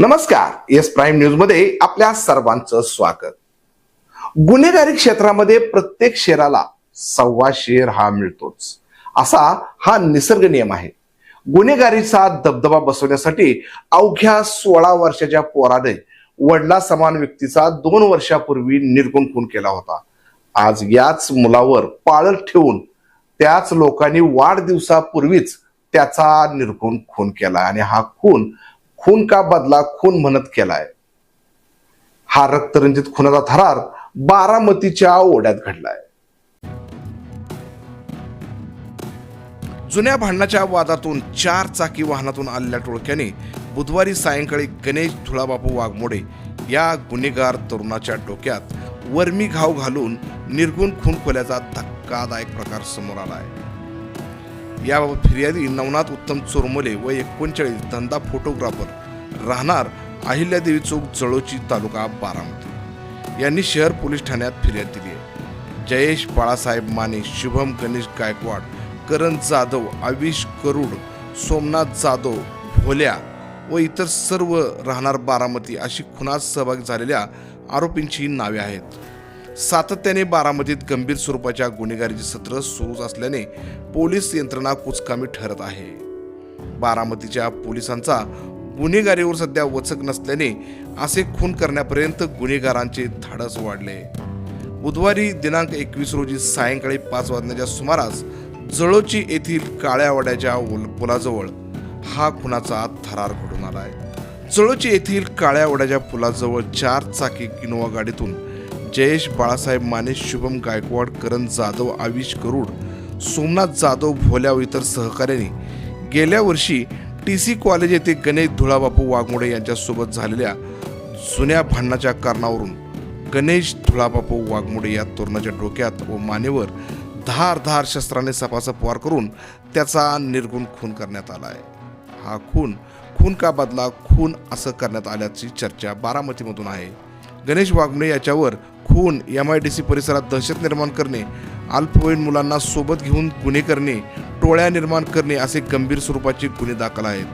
नमस्कार. Yes prime न्यूजमध्ये आपल्या सर्वांचं स्वागत. गुन्हेगारी क्षेत्रामध्ये प्रत्येक शेराला सव्वा शेर हा मिळतोच. असा हा निसर्ग नियम आहे. गुन्हेगारीचा दबदबा बसवण्यासाठी अवघ्या सोळा वर्षाच्या पोराने वडला समान व्यक्तीचा दोन वर्षापूर्वी निर्गुण खून केला होता. आज याच मुलावर पाळत ठेवून त्याच लोकांनी वाढदिवसापूर्वीच त्याचा निर्गुण खून केला आणि हा खून खून का बदला खून म्हणत केलाय? हा रक्तरंजित खुनाचा थरार बारामतीच्या ओढ्यात घडलाय. जुन्या भांडणाच्या वादातून चार चाकी वाहनातून आलेल्या टोळक्याने बुधवारी सायंकाळी गणेश धुळाबापू वाघमोडे या गुन्हेगार तरुणाच्या डोक्यात वर्मी घाव घालून निर्गुण खून खोल्याचा धक्कादायक प्रकार समोर आला आहे याबाबत फिर्यादी नवनाथ उत्तम चोरमोले व एकोणचाळीस धंदा फोटोग्राफर राहणार अहिल्यादेवी चौक जळोची तालुका बारामती. यांनी शहर पोलीस ठाण्यात फिर्याद दिली आहे. जयेश बाळासाहेब माने शुभम गणेश गायकवाड करण जाधव आविश करुड सोमनाथ जाधव भोल्या व इतर सर्व राहणार बारामती अशी खुनात सहभागी झालेल्या आरोपींची नावे आहेत. सातत्याने बारामतीत गंभीर स्वरूपाच्या गुन्हेगारीचे सत्र सुरू असल्याने पोलीस यंत्रणा कुचकामी ठरत आहे. बारामतीच्या पोलिसांचा गुन्हेगारीवर सध्या वचक नसल्याने असे खून करण्यापर्यंत गुन्हेगारांचे धाडस वाढले. बुधवारी दिनांक एकवीस रोजी सायंकाळी पाच वाजण्याच्या सुमारास जळोची येथील काळ्या वाड्याच्या पुलाजवळ हा खुनाचा थरार घडून आलाय. जळोची येथील काळ्यावाड्याच्या पुलाजवळ चार चाकी इनोवा गाडीतून जयेश बाळासाहेब माने शुभम गायकवाड करण जाधव आविष करुड सोमनाथ जाधव भोल्या व इतर सहकाऱ्यांनी गेल्या वर्षी टी सी कॉलेज येथे गणेश धुळाबापू वाघमोडे यांच्यासोबत झालेल्या जुन्या भांडणाच्या कारणावरून गणेश धुळाबापू वाघमोडे या तरुणाच्या डोक्यात व मानेवर धार धार शस्त्राने सपासप वार करून त्याचा निर्गुण खून करण्यात आला आहे. हा खून खून का बदला खून असं करण्यात आल्याची चर्चा बारामतीमधून आहे. गणेश वाघमोडे याच्यावर खून एम आय डी सी परिसरात दहशत निर्माण करणे अल्पवयीन मुलांना सोबत घेऊन गुन्हे करणे टोळ्या निर्माण करणे असे गंभीर स्वरूपाचे गुन्हे दाखल आहेत.